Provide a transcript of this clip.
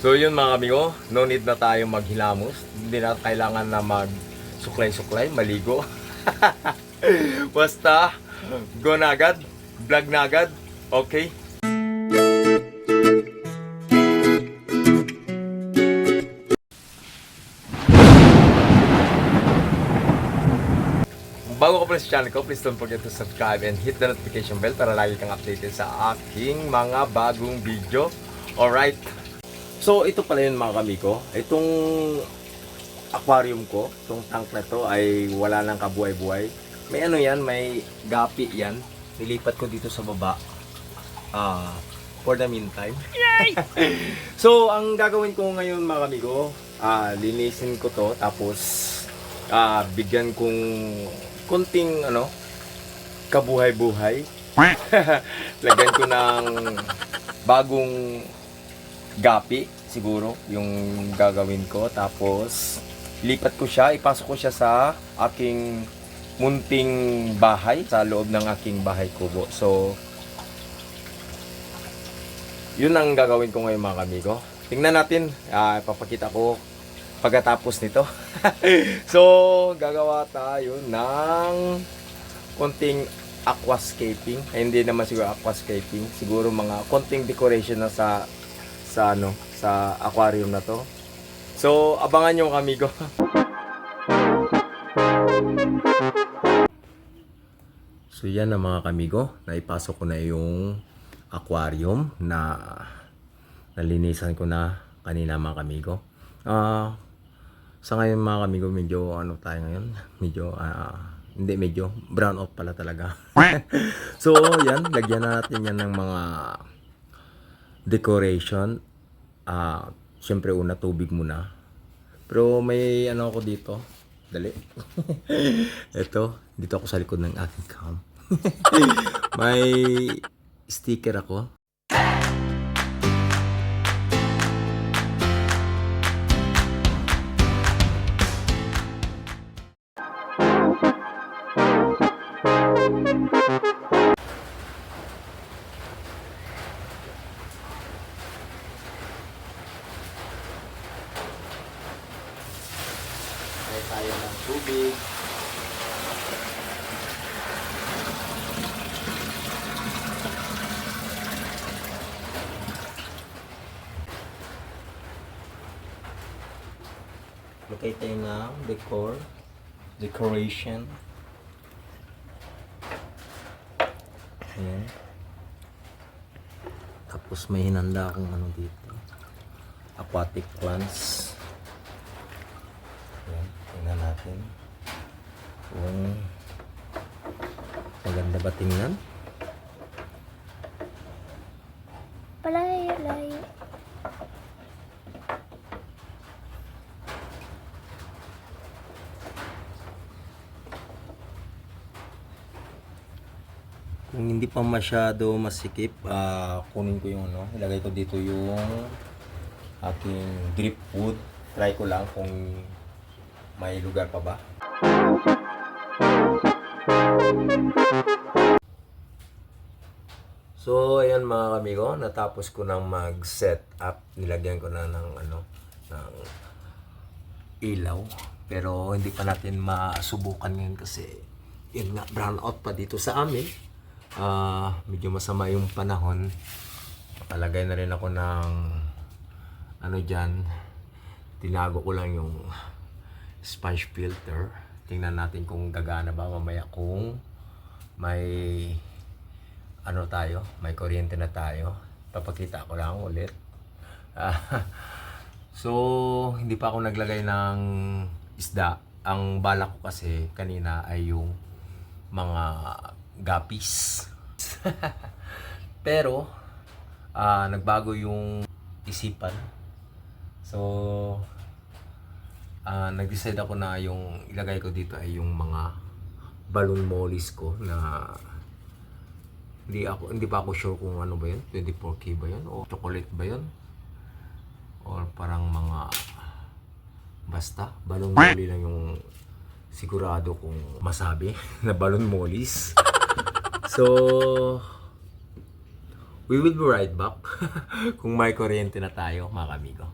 So yun mga amigo, no need na tayo maghilamos. Hindi na kailangan na mag suklay-suklay, maligo. Basta, go na agad, vlog na agad, okay? Bago ka pala sa channel ko, please don't forget to subscribe and hit the notification bell para lagi kang updated sa aking mga bagong video. Alright? So, ito pala yun mga kamiko. Itong aquarium ko, itong tank na to ay wala nang kabuhay-buhay. May ano yan, may gapi yan. Nilipat ko dito sa baba. Ah, for the meantime. so, ang gagawin ko ngayon mga kamiko, ah, linisin ko to tapos ah, bigyan kong konting ano, kabuhay-buhay. Lagyan ko ng bagong gapi siguro yung gagawin ko. Tapos lipat ko siya ipasok ko siya sa aking munting bahay sa loob ng aking bahay kubo so yun ang gagawin ko ngayon mga kamigo. Tingnan natin. Ah, ipapakita ko pagkatapos nito. So gagawa tayo ng konting aquascaping. Hindi naman siguro aquascaping. Siguro mga konting decoration na sa sa ano sa aquarium na to. So abangan niyo kami ko. so yan na mga kamigo, naipasok ko na yung aquarium na nalinisan ko na kanina mga kamigo. Ah sa ngayon mga kamigo medyo ano tayo ngayon, medyo ah, hindi medyo brown off pala talaga. so yan, lagyan na natin yan ng mga decoration. Ah, syempre una tubig muna. Pero may ano ako dito. Dali. Ito, dito ako sa likod ng aking cam. may sticker ako. Tubig. Lagay tayo ng decor, decoration. Ayan. Tapos may hinanda akong ano dito. Aquatic plants. Natin. Kung maganda ba tingnan? Palayo-layo. Kung hindi pa masyado masikip, ah, kunin ko yung ano, ilagay ko dito yung aking drip wood. Try ko lang kung may lugar pa ba. So, ayan mga kamigo, natapos ko nang mag-set up. Nilagyan ko na ng ano, ng ilaw. Pero hindi pa natin masubukan ngayon kasi yun nga, brown out pa dito sa amin. Ah, medyo masama yung panahon. Palagay na rin ako ng ano dyan, tinago ko lang yung sponge filter. Tingnan natin kung gagana ba mamaya kung may ano tayo, may kuryente na tayo. Papakita ko lang ulit. So, hindi pa ako naglagay ng isda. Ang balak ko kasi kanina ay yung mga gapis. Pero, ah, nagbago yung isipan. So, ah, nag-decide ako na yung ilagay ko dito ay yung mga balloon mollies ko na hindi ako hindi pa ako sure kung ano ba yun. 24k ba yun o chocolate ba yun? Or parang mga basta balon molly lang yung sigurado kong masabi na balon mollies. So We will be right back kung may kuryente na tayo mga kamigo.